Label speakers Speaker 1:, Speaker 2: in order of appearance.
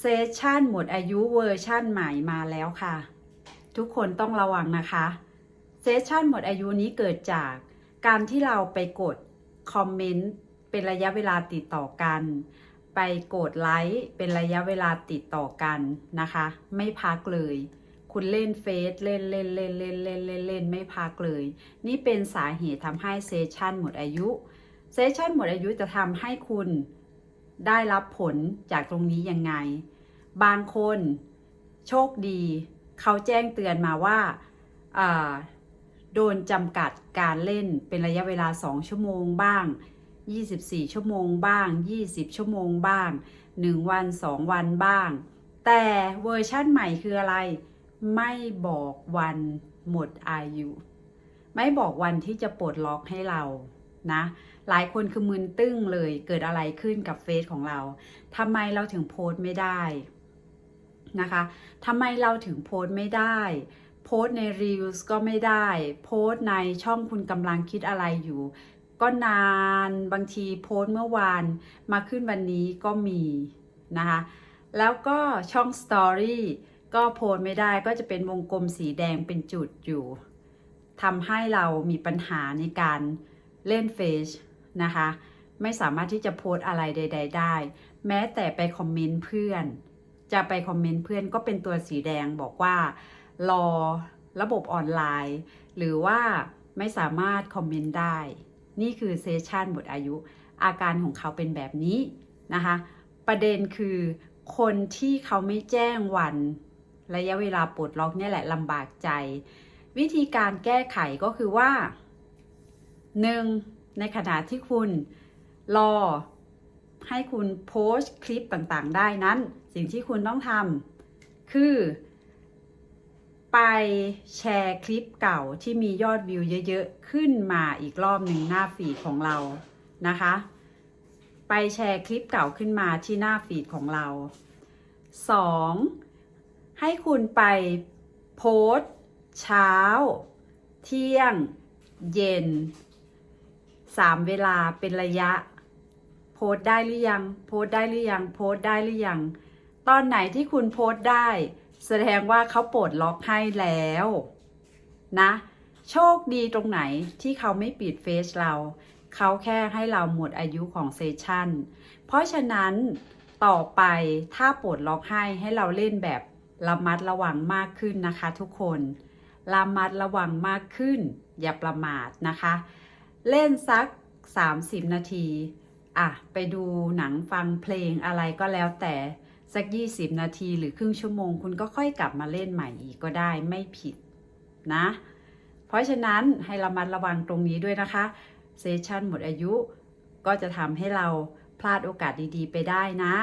Speaker 1: เซสชันหมดอายุเวอร์ชั่นใหม่มาแล้วค่ะ ทุกคนต้องระวังนะคะเซสชันหมดอายุนี้เกิดจากการที่เราไปกดคอมเมนต์เป็นระยะเวลาติดต่อกัน ไปกดไลค์เป็นระยะเวลาติดต่อกันนะคะ ไม่พักเลย คุณเล่นเฟซเล่นเล่นเล่นเล่นเล่นเล่นเล่นไม่พักเลย นี่เป็นสาเหตุทำให้เซสชันหมดอายุเซสชันหมดอายุจะทำให้คุณ ได้รับผลจากตรงนี้ยังไง บางคนโชคดี เขาแจ้งเตือนมาว่าาโดนจำกัดการเล่นเป็นระยะเวลา 2 ชั่วโมงบ้าง 24 ชั่วโมงบ้าง 20 ชั่วโมงบ้าง 1 วัน 2 วันบ้าง แต่เวอร์ชั่นใหม่คืออะไร ไม่บอกวันหมดอายุ ไม่บอกวันที่จะปลดล็อกให้เรา นะหลายคนคือมึนตึ้งเลยเกิดอะไรขึ้นกับเฟซของเราทำไมเราถึงโพสต์ไม่ได้นะคะทำไมเราถึงโพสต์ไม่ได้ โพสต์ใน Reels ก็ไม่ได้ โพสต์ในช่องคุณกำลังคิดอะไรอยู่ ก็นานบางทีโพสต์เมื่อวานมาขึ้นวันนี้ก็มีนะคะแล้วก็ช่อง Story ก็โพสต์ไม่ได้ก็จะเป็นวงกลมสีแดงเป็นจุดอยู่ทำให้เรามีปัญหาในการ เล่นเฟซนะคะ ไม่สามารถที่จะโพสอะไรใด ๆ ได้ แม้แต่ไปคอมเมนต์เพื่อน จะไปคอมเมนต์เพื่อนก็เป็นตัวสีแดงบอกว่า รอระบบออนไลน์ หรือว่าไม่สามารถคอมเมนต์ได้ นี่คือเซสชันหมดอายุ อาการของเขาเป็นแบบนี้นะคะ ประเด็นคือคนที่เขาไม่แจ้งวันระยะเวลาปลดล็อกเนี่ยแหละลำบากใจ วิธีการแก้ไขก็คือว่า 1. ในขณะที่คุณรอให้คุณโพสต์คลิปต่างๆ ได้นั้น สิ่งที่คุณต้องทำคือ ไปแชร์คลิปเก่าที่มียอดวิวเยอะๆ ขึ้นมาอีกรอบหนึ่งหน้าฟีดของเรานะคะ ไปแชร์คลิปเก่าขึ้นมาที่หน้าฟีดของเรา 2. ให้คุณไปโพสต์เช้า เที่ยง เย็น สามเวลาเป็นระยะ โพสได้หรือยัง โพสได้หรือยัง โพสได้หรือยัง ตอนไหนที่คุณโพสได้ แสดงว่าเขาปลดล็อกให้แล้ว นะ โชคดีตรงไหนที่เขาไม่ปิดเฟซเรา เขาแค่ให้เราหมดอายุของเซสชันเพราะฉะนั้นต่อไปถ้าปลดล็อกให้ให้เราเล่นแบบระมัดระวังมากขึ้นนะคะ ทุกคนระมัดระวังมากขึ้น อย่าประมาทนะคะ เล่นสัก 30 นาที อะ ไปดูหนังฟังเพลงอะไรก็แล้วแต่สัก 20 นาทีหรือครึ่งชั่วโมง คุณก็ค่อยกลับมาเล่นใหม่อีกก็ได้ไม่ผิดนะ เพราะฉะนั้นให้ระมัดระวังตรงนี้ด้วยนะคะเซสชันหมดอายุก็จะทำให้เราพลาดโอกาสดีๆ ไปได้นะ